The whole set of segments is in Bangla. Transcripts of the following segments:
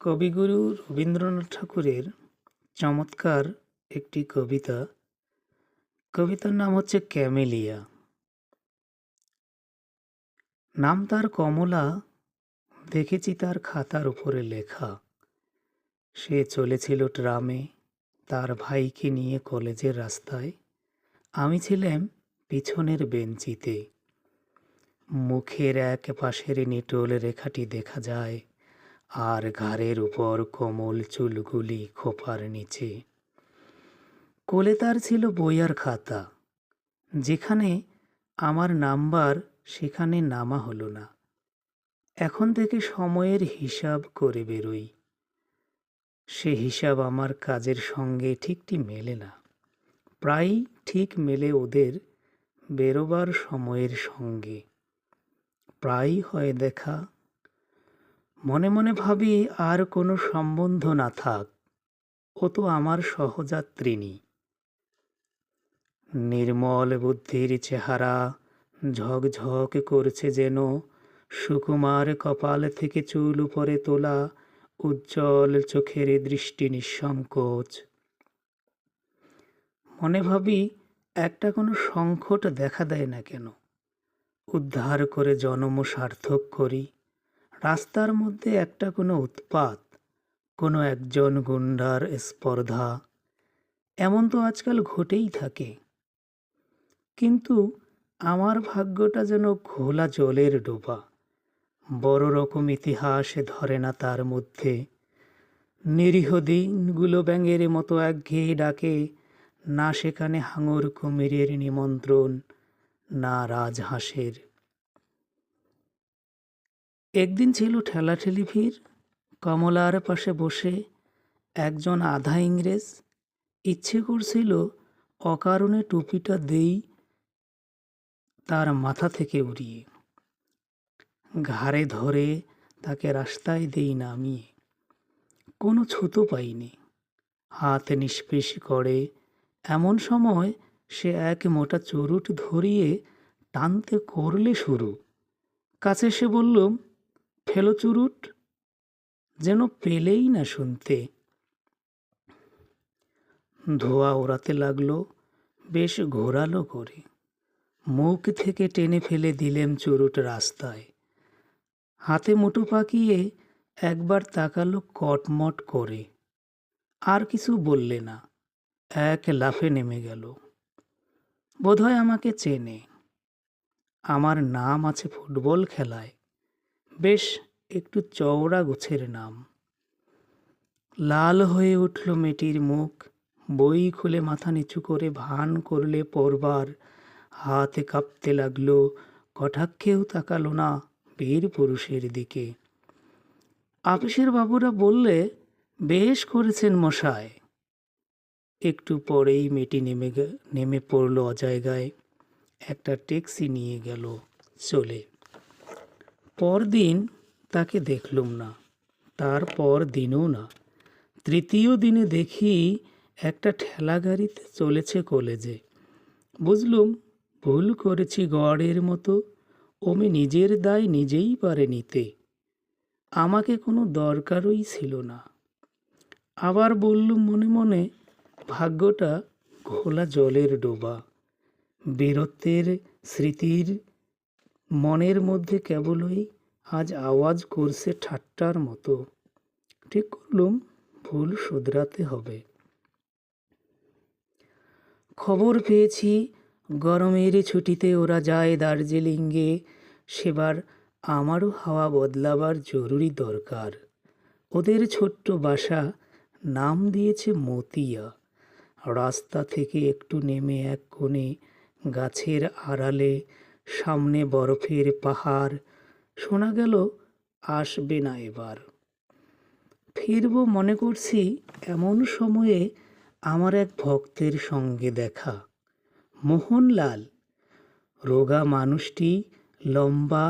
কবিগুরু রবীন্দ্রনাথ ঠাকুরের চমৎকার একটি কবিতা। কবিতার নাম হচ্ছে ক্যামেলিয়া। নাম তার কমলা, দেখেছি তার খাতার উপরে লেখা। সে চলেছিল ট্রামে, তার ভাইকে নিয়ে কলেজের রাস্তায়। আমি ছিলাম পিছনের বেঞ্চিতে। মুখের এক পাশের নিটোল রেখাটি দেখা যায়। আর ঘাড়ের উপর কোমল চুলগুলি খোপার নিচে। কোলে তার ছিল বইয়ার খাতা। যেখানে আমার নাম্বার, সেখানে নামা হলো না। এখন থেকে সময়ের হিসাব করে বেরোই। সে হিসাব আমার কাজের সঙ্গে ঠিকটি মেলে না। প্রায় ঠিক মেলে ওদের বেরোবার সময়ের সঙ্গে। প্রায় হয় দেখা মনে মনে ভাবি আর কোনো সম্বন্ধ না থাক, ও তো আমার সহযাত্রিনী নির্মল বুদ্ধির চেহারা ঝকঝক করছে যেন, সুকুমার কপাল থেকে চুল উপরে তোলা উজ্জ্বল চোখের দৃষ্টি নিঃসংকোচ। মনে ভাবি একটা কোনো সংকট দেখা দেয় না কেন, উদ্ধার করে জনম সার্থক করি। রাস্তার মধ্যে একটা কোনো উৎপাত, কোনো একজন গুন্ডার স্পর্ধা, এমন তো আজকাল ঘটেই থাকে। কিন্তু আমার ভাগ্যটা যেন ঘোলা জলের ডোবা, বড় রকম ইতিহাস ধরে না তার মধ্যে। নিরীহ দিনগুলো ব্যাঙের মতো একঘেয়ে ডাকে, না সেখানে হাঙর কুমিরের নিমন্ত্রণ, না রাজহাঁসের একদিন ছিল ঠেলাঠেলি ভিড়। কমলার পাশে বসে একজন আধা ইংরেজ ইচ্ছে করছিল অকারণে টুপিটা দেই তার মাথা থেকে উড়িয়ে। ঘাড়ে ধরে তাকে রাস্তায় দেই নামিয়ে। কোনো ছুতো পাইনি। হাত নিষ্পেষ করে এমন সময় সে এক মোটা চুরুট ধরিয়ে টানতে করলে শুরু। কাছে সে বললুম ফেলো চুরুট যেন পেলেই না শুনতে। ধোয়া ওড়াতে লাগল, বেশ ঘোরালো করে। মুখ থেকে টেনে ফেলে দিলেম চুরুট রাস্তায়। হাতে মুঠো পাকিয়ে একবার তাকালো কটমট করে। আর কিছু বললে না, এক লাফে নেমে গেল। বোধহয় আমাকে চেনে। আমার নাম আছে ফুটবল খেলায়। বেশ একটু চওড়া গোছের নাম। লাল হয়ে উঠল মেয়েটির মুখ। বই খুলে মাথা নিচু করে ভান করলে পরবার। হাতে কাঁপতে লাগল, কটাক্ষেও তাকালো না বীর পুরুষের দিকে। আপিসের বাবুরা বললে, বেশ করেছেন মশায়। একটু পরেই মেয়েটি নেমে নেমে পড়ল অজায়গায়। একটা ট্যাক্সি নিয়ে গেল, চলে। পরদিন তাকে দেখলুম না, তারপর দিনও না। তৃতীয় দিনে দেখি একটা ঠেলা গাড়িতে চলেছে কলেজে। বুঝলুম, ভুল করেছি গড়ের মতো ওমি নিজের দায় নিজেই পারে নিতে। আমাকে কোনো দরকারই ছিল না। আবার বললুম মনে মনে, ভাগ্যটা ঘোলা জলের ডোবা। বীরত্বের স্মৃতির মনের মধ্যে কেবলই আজ আওয়াজ করছে ঠাট্টার মতো। ঠিক করলুম, ভুল শুধরাতে হবে। খবর পেয়েছি, গরমের ছুটিতে ওরা যায় দার্জিলিংয়ে। সেবার আমারও হাওয়া বদলাবার জরুরি দরকার। ওদের ছোট্ট বাসা, নাম দিয়েছে মতিয়া। রাস্তা থেকে একটু নেমে এক কোণে গাছের আড়ালে সামনে বরফের পাহাড়, শোনা গেল আসবে না এবার। ফিরব মনে করছি এমন সময়ে আমার এক ভক্তের সঙ্গে দেখা, মোহনলাল। রোগা মানুষটি লম্বা,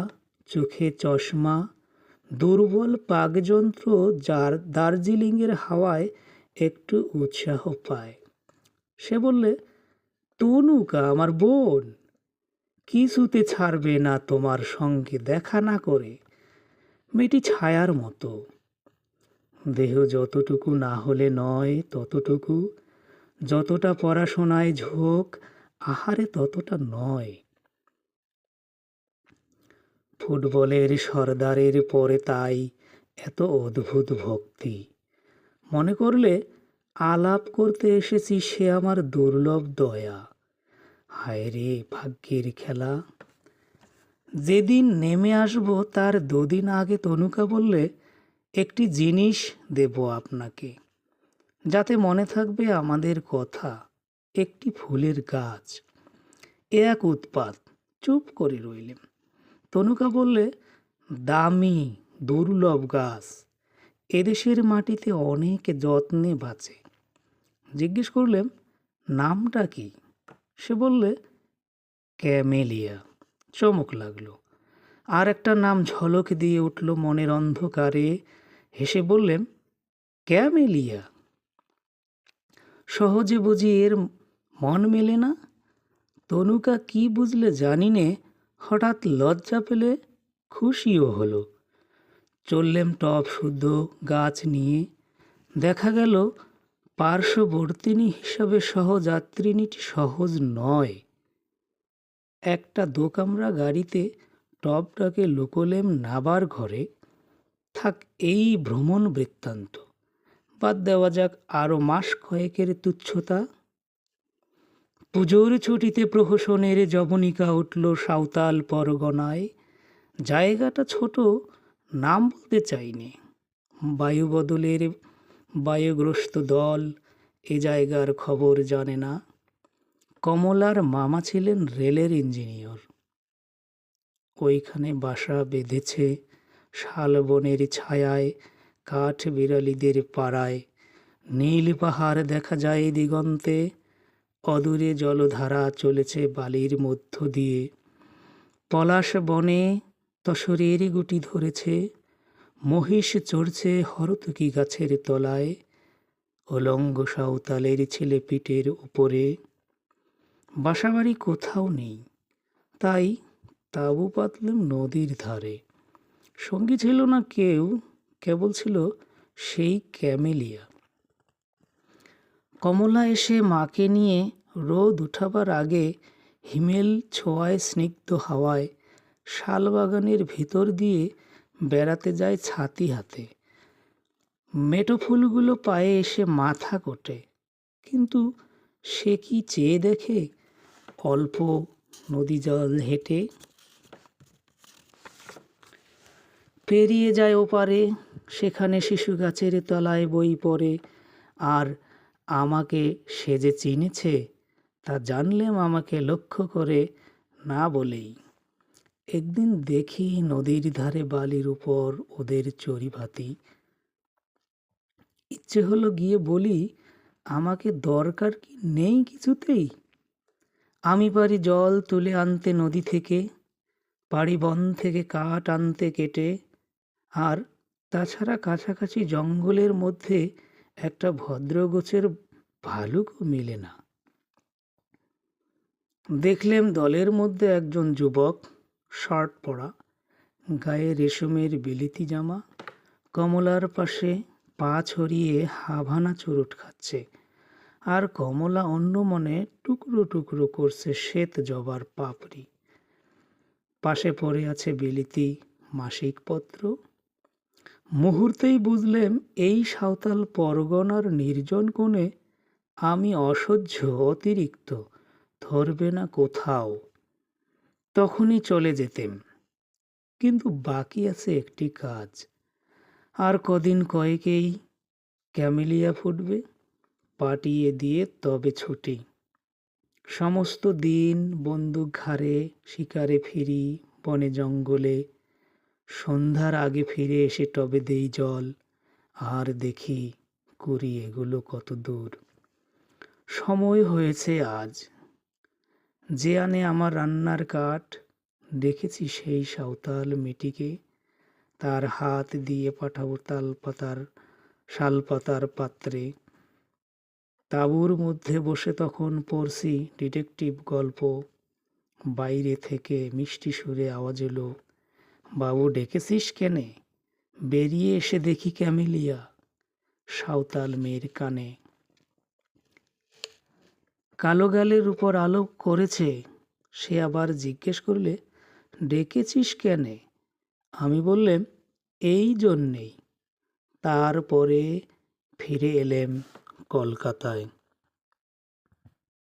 চোখে চশমা, দুর্বল পাকযন্ত্র যার দার্জিলিংয়ের হাওয়ায় একটু উৎসাহ পায়। সে বললে, তনুকা, আমার বোন। কিছুতে ছাড়বে না তোমার সঙ্গে দেখা না করে। মেয়েটি ছায়ার মতো। দেহ যতটুকু না হলে নয় ততটুকু। যতটা পড়াশোনায় ঝোঁক, আহারে ততটা নয়। ফুটবলের সর্দারের পরে তাই এত অদ্ভুত ভক্তি। মনে করলে, আলাপ করতে এসেছি সে আমার দুর্লভ দয়া। হায় রে ভাগ্যের খেলা। যেদিন নেমে আসব, তার দুদিন আগে তনুকা বললে, একটি জিনিস দেব আপনাকে। যাতে মনে থাকবে আমাদের কথা, একটি ফুলের গাছ। এ এক উৎপাত। চুপ করে রইলেন। তনুকা বললে, দামি, দুর্লভ গাছ। এদেশের মাটিতে অনেক যত্নে বাঁচে। জিজ্ঞেস করলেন, নামটা কি? সে বললে, ক্যামেলিয়া, চমক লাগল। আর একটা নাম ঝলক দিয়ে উঠল মনের অন্ধকারে। হেসে বললেন, ক্যামেলিয়া, সহজে বুঝি এর মন মেলে না? তনুকা কি বুঝলে জানি নে, হঠাৎ লজ্জা পেলে খুশিও হলো। চললেম টপ শুদ্ধ গাছ নিয়ে। দেখা গেল পার্শ্ববর্তিনী হিসাবে সহযাত্রিনীটি সহজ নয়। একটা দোকামরা গাড়িতে টপটাকে লুকোলেম নাবার ঘরে, থাক এই ভ্রমণ বৃত্তান্ত। বাদ দেওয়া যাক আরও মাস কয়েকের তুচ্ছতা। পুজোর ছুটিতে প্রহসনের জবনিকা উঠল সাঁওতাল পরগনায়। জায়গাটা ছোট, নাম বলতে চাইনি। বায়ু বদলের বায়ুগ্রস্ত দল এ জায়গার খবর জানে না। কমলার মামা ছিলেন রেলের ইঞ্জিনিয়র। ওইখানে বাসা বেঁধেছে শালবনের ছায়ায়, কাঠ বিড়ালিদের পাড়ায়। নীল পাহাড় দেখা যায় দিগন্তে, অদূরে জলধারা চলেছে বালির মধ্য দিয়ে। পলাশ বনে তসরের গুটি ধরেছে মহিষ চড়ছে হরতকি গাছের তলায়, অলঙ্গ সাঁওতালের ছেলে পিঠের উপরে। বাসাবাড়ি কোথাও নেই, তাই তাঁবু পাতলাম নদীর ধারে। সঙ্গী ছিল না কেউ, কেবল ছিল সেই ক্যামেলিয়া। কমলা এসে মাকে নিয়ে রোদ উঠাবার আগে হিমেল ছোঁয়ায় স্নিগ্ধ হাওয়ায় শালবাগানের ভিতর দিয়ে বেড়াতে যায় ছাতি হাতে। মেটো ফুলগুলো পায়ে এসে মাথা কোটে। কিন্তু সে কি চেয়ে দেখে? অল্প নদী জল হেঁটে। পেরিয়ে যায় ওপারে, সেখানে শিশু গাছের তলায় বই পড়ে। আর আমাকে সে যে চিনেছে, তা জানলেম আমাকে লক্ষ্য করে না বলেই। একদিন দেখি নদীর ধারে বালির উপর ওদের চড়িভাতি ইচ্ছে হলো গিয়ে বলি, আমাকে দরকার কি নেই কিছুতেই? আমি পারি জল তুলে আনতে নদী থেকে, পারি বন থেকে কাঠ আনতে কেটে, আর তাছাড়া কাছাকাছি জঙ্গলের মধ্যে একটা ভদ্র গোছের ভালুকও মেলে না। দেখলেম দলের মধ্যে একজন যুবক শার্ট পরা, গায়ে রেশমের বিলিতি জামা, কমলার পাশে পা ছড়িয়ে হাভানা চুরুট খাচ্ছে। আর কমলা অন্য মনে টুকরো টুকরো করছে শ্বেত জবার পাপড়ি। পাশে পড়ে আছে বিলিতি মাসিক পত্র। মুহূর্তেই বুঝলেম এই সাঁওতাল পরগনার নির্জন কোণে আমি অসহ্য অতিরিক্ত, ধরবে না কোথাও। তখনই চলে যেতেম। কিন্তু বাকি আছে একটি কাজ। আর কদিন কয়েকেই ক্যামেলিয়া ফুটবে, পাটিয়ে দিয়ে তবে ছুটি। সমস্ত দিন বন্দুক ঘাড়ে, শিকারে ফিরি, বনে জঙ্গলে। সন্ধ্যার আগে ফিরে এসে টবে দেই জল। আর দেখি করি এগুলো কত দূর। সময় হয়েছে আজ। যে আনে আমার রান্নার কাঠ, দেখেছি সেই সাঁওতাল মেয়েটিকে। তার হাত দিয়ে পাঠাবো তাল পাতার, শাল পাতার পাত্রে। তাঁবুর মধ্যে বসে তখন পড়ছি ডিটেকটিভ গল্প। বাইরে থেকে মিষ্টি সুরে আওয়াজ এলো, বাবু ডেকেছিস কেনে? বেরিয়ে এসে দেখি ক্যামেলিয়া। সাঁওতাল মেয়ের কানে কালো গালের উপর আলোক করেছে। সে আবার জিজ্ঞেস করলে, ডেকেছিস কেনে? আমি বললেম, এই জন্যেই। তারপরে ফিরে এলেম কলকাতায়।